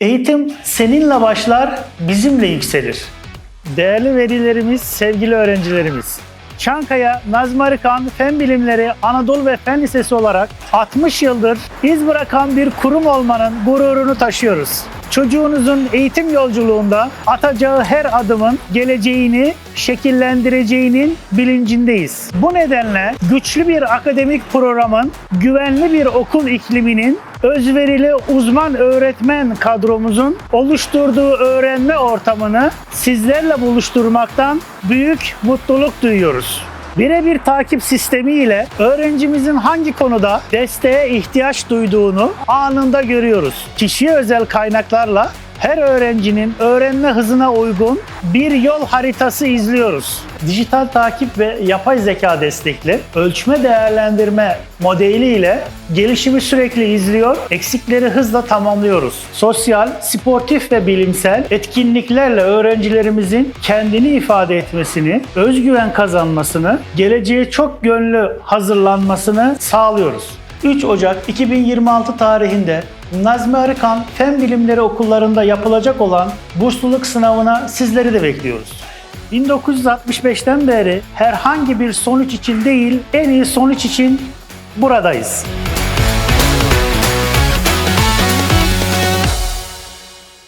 Eğitim seninle başlar, bizimle yükselir. Değerli velilerimiz, sevgili öğrencilerimiz. Çankaya Nazım Arıkan Fen Bilimleri Anadolu ve Fen Lisesi olarak 60 yıldır iz bırakan bir kurum olmanın gururunu taşıyoruz. Çocuğunuzun eğitim yolculuğunda atacağı her adımın geleceğini şekillendireceğinin bilincindeyiz. Bu nedenle güçlü bir akademik programın, güvenli bir okul ikliminin, özverili uzman öğretmen kadromuzun oluşturduğu öğrenme ortamını sizlerle buluşturmaktan büyük mutluluk duyuyoruz. Birebir takip sistemi ile öğrencimizin hangi konuda desteğe ihtiyaç duyduğunu anında görüyoruz. Kişiye özel kaynaklarla her öğrencinin öğrenme hızına uygun bir yol haritası izliyoruz. Dijital takip ve yapay zeka destekli ölçme değerlendirme modeli ile gelişimi sürekli izliyor, eksikleri hızla tamamlıyoruz. Sosyal, sportif ve bilimsel etkinliklerle öğrencilerimizin kendini ifade etmesini, özgüven kazanmasını, geleceğe çok gönlü hazırlanmasını sağlıyoruz. 3 Ocak 2026 tarihinde Nazmi Arıkan Fen Bilimleri Okullarında yapılacak olan bursluluk sınavına sizleri de bekliyoruz. 1965'ten beri herhangi bir sonuç için değil, en iyi sonuç için buradayız.